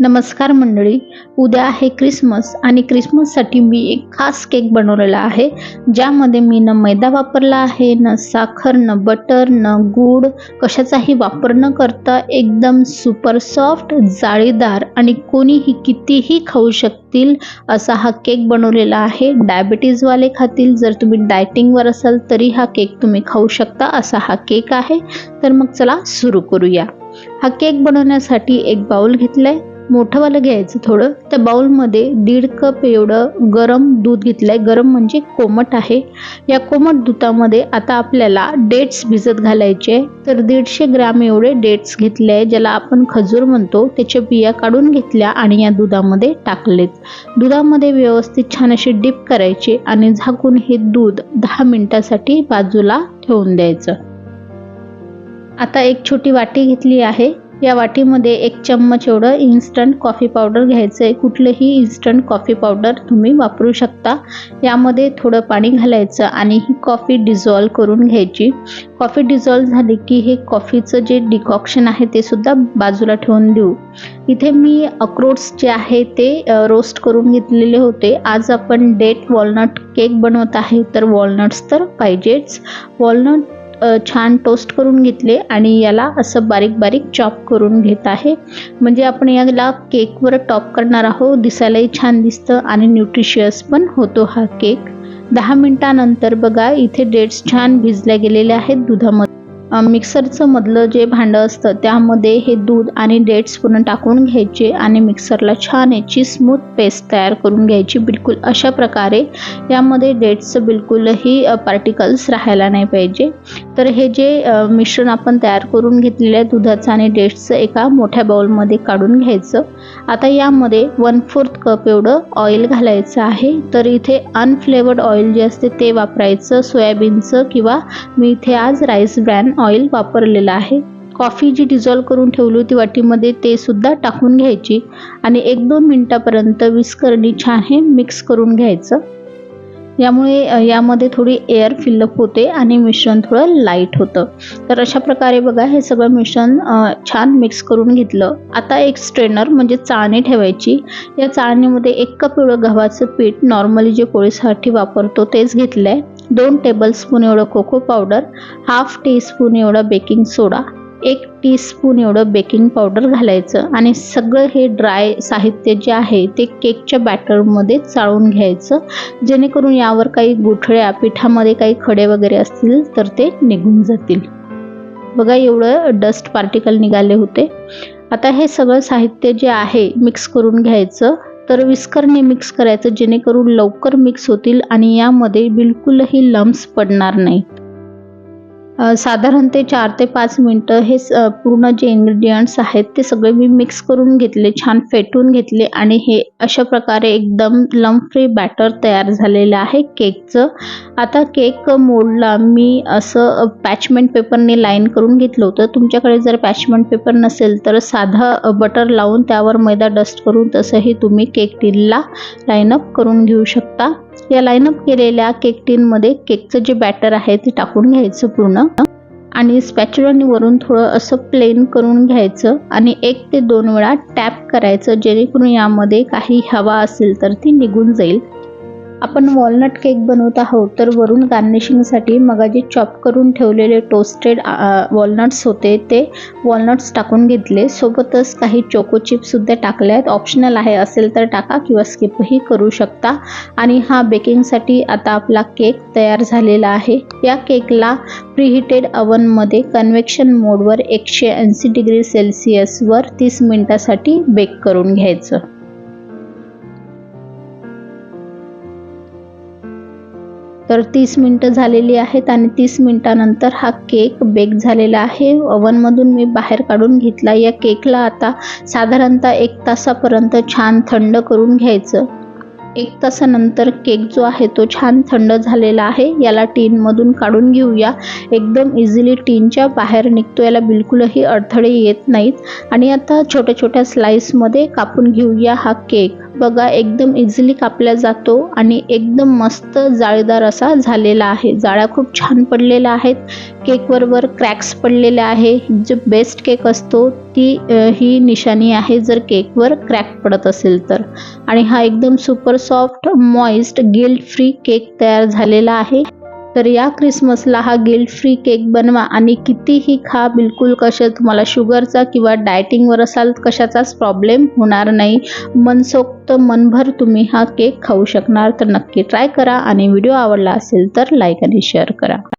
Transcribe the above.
नमस्कार मंडळी उद्या आहे क्रिसमस आणि क्रिसमससाठी मी एक खास केक बनवलेला आहे ज्यामध्ये मी न मैदा वापरला आहे न साखर न बटर न गूळ कशाचाही वापर न करता एकदम सुपर सॉफ्ट जाळीदार आणि कोणीही कितीही खाऊ शकतील असा हा केक बनवलेला आहे. डायबिटीजवाले खातील जर तुम्ही डायटिंगवर असाल तरी हा केक तुम्ही खाऊ शकता असा हा केक आहे. तर मग चला सुरू करूया. हा केक बनवण्यासाठी एक बाउल आहे मोठंवालं घ्यायचं थोडं. त्या बाउलमध्ये दीड कप एवढं गरम दूध घेतलं आहे गरम म्हणजे कोमट आहे. या कोमट दुधामध्ये आता आपल्याला डेट्स भिजत घालायचे. तर दीडशे ग्रॅम एवढे डेट्स घेतले आहे ज्याला आपण खजूर म्हणतो. त्याच्या बिया काढून घेतल्या आणि या दुधामध्ये टाकलेत. दुधामध्ये व्यवस्थित छान असे डिप करायचे आणि झाकून हे दूध दहा मिनिटासाठी बाजूला ठेवून द्यायचं. आता एक छोटी वाटी घेतली आहे. या वाटीमध्ये एक चम्मच एवढं इन्स्टंट कॉफी पावडर घ्यायचं आहे कुठलंही इन्स्टंट कॉफी पावडर तुम्ही वापरू शकता. यामध्ये थोडं पाणी घालायचं आणि ही कॉफी डिझॉल्व करून घ्यायची. कॉफी डिझॉल्व झाली की हे कॉफीचं जे डिकॉक्शन आहे ते सुद्धा बाजूला ठेवून देऊ. इथे मी अक्रोट्स जे आहे ते रोस्ट करून घेतलेले होते. आज आपण डेट वॉलनट केक बनवत आहे तर वॉलनट्स तर पाहिजेच. वॉलनट छान टोस्ट करून घेतले आणि याला असं बारीक बारीक चॉप करून घेत आहे. म्हणजे आपण याला केकवर टॉप करणार आहोत. दिसायलाही छान दिसतं आणि न्यूट्रिशियस पण होतो हा केक दहा मिनटानंतर बघा इथे डेट्स छान भिजल्या गेलेल्या आहेत दुधामध्ये. मिक्सरचं मधलं जे भांडं असतं त्यामध्ये हे दूध आणि डेट्स पूर्ण टाकून घ्यायचे आणि मिक्सरला छान याची स्मूथ पेस्ट तयार करून घ्यायची. बिलकुल अशा प्रकारे यामध्ये डेट्सचं बिलकुलही पार्टिकल्स राहायला नाही पाहिजे. तर हे जे मिश्रण आपण तयार करून घेतलेलं आहे दुधाचं आणि डेट्सचं एका मोठ्या बाउलमध्ये काढून घ्यायचं. आता यामध्ये वन फोर्थ कप एवढं ऑइल घालायचं आहे. तर इथे अनफ्लेवर्ड ऑइल जे असते ते वापरायचं. सोयाबीनचं किंवा मी इथे आज राईस ब्रँड ऑइल वापरलेलं आहे. कॉफी जी डिझॉल्व करून ठेवली होती वाटीमध्ये ते सुद्धा टाकून घ्यायची आणि एक दोन मिनटापर्यंत विस्करणी छान हे मिक्स करून घ्यायचं. यामुळे यामध्ये थोडी एअर फिलअप होते आणि मिश्रण थोडं लाइट होतं. तर अशा प्रकारे बघा हे सगळं मिश्रण छान मिक्स करून घेतलं. आता एक स्ट्रेनर म्हणजे चाळणी ठेवायची. या चाळणीमध्ये एक कप एवढं गव्हाचं पीठ नॉर्मली जे पोळीसाठी वापरतो तेच घेतलं आहे दोन टेबलस्पून एवढं कोको पावडर हाफ टीस्पून एवढा बेकिंग सोडा एक टीस्पून एवढं बेकिंग पावडर घालायचं आणि सगळं हे ड्राय साहित्य जे आहे ते केकच्या बॅटरमध्ये चाळून घ्यायचं. जेणेकरून यावर काही गुठळ्या पिठामध्ये काही खडे वगैरे असतील तर ते निघून जातील. बघा एवढं डस्ट पार्टिकल निघाले होते. आता हे सगळं साहित्य जे आहे मिक्स करून घ्यायचं. तर विस्करने मिक्स करायचं जेणेकरून लवकर मिक्स होतील आणि यामध्ये बिलकुलही लम्स पडणार नाहीत. साधारण ते चार ते पाच मिनटं हे पूर्ण जे इन्ग्रेडियंट्स आहेत ते सगळे मी मिक्स करून घेतले छान फेटून घेतले आणि हे अशा प्रकारे एकदम लम फ्री बॅटर तयार झालेलं आहे केकचं. आता केक मोडला मी असं पॅचमेंट पेपरने लाईन करून घेतलं होतं. तुमच्याकडे जर पॅचमेंट पेपर नसेल तर साधं बटर लावून त्यावर मैदा डस्ट करून तसंही तुम्ही केक टीलला लाईनअप करून घेऊ शकता. या लाईनअप केलेल्या केक टीनमध्ये केकचं जे बॅटर आहे ते टाकून घ्यायचं पूर्ण. आणि स्पॅच्युलानी वरून थोडं असं प्लेन करून घ्यायचं आणि एक ते दोन वेळा टॅप करायचं जेणेकरून यामध्ये काही हवा असेल तर ती निघून जाईल. आपण वॉलनट केक बनवत आहोत तर वरून गार्निशिंगसाठी मगाजी चॉप करून ठेवलेले टोस्टेड वॉलनट्स होते ते वॉलनट्स टाकून घेतले. सोबतच काही चोको चिप्ससुद्धा टाकले आहेत ऑप्शनल आहे असेल तर टाका किंवा स्किपही करू शकता. आणि हा बेकिंगसाठी आता आपला केक तयार झालेला आहे. या केकला प्रीहिटेड अवनमध्ये कन्व्हेक्शन मोडवर एकशे ऐंशी डिग्री सेल्सिअसवर तीस मिनटासाठी बेक करून घ्यायचं. तर तीस मिनटं झालेली आहेत आणि तीस मिनटानंतर हा केक बेक झालेला आहे. ओव्हनमधून मी बाहेर काढून घेतला. या केकला आता साधारणतः एक तासापर्यंत छान थंड करून घ्यायचं. एक तासानंतर केक जो आहे तो छान थंड झालेला आहे. याला टीनमधून काढून घेऊया. एकदम इझिली टीनच्या बाहेर निघतो. याला बिलकुलही अडथळे येत नाहीत. आणि आता छोट्या छोट्या स्लाईसमध्ये कापून घेऊया हा केक. बघा एकदम इझिली कापला जातो आणि एकदम मस्त जाळीदार असा झालेला आहे. जाळ्या खूप छान पडलेल्या आहेत. केकवर वर क्रॅक्स पडलेले आहे. जो बेस्ट केक असतो ती ही निशाणी आहे जर केकवर क्रॅक पडत असेल तर. आणि हा एकदम super soft moist guilt free cake तयार झालेला आहे. तर या क्रिसमसला हा गिल्ट फ्री केक बनवा आणि कितीही खा बिलकुल कशा तुम्हाला शुगरचा किंवा डायटिंगवर असाल कशाचाच प्रॉब्लेम होणार नाही. मनसोक्त मनभर तुम्ही हा केक खाऊ शकणार. तर नक्की ट्राय करा आणि व्हिडिओ आवडला असेल तर लाईक आणि शेअर करा.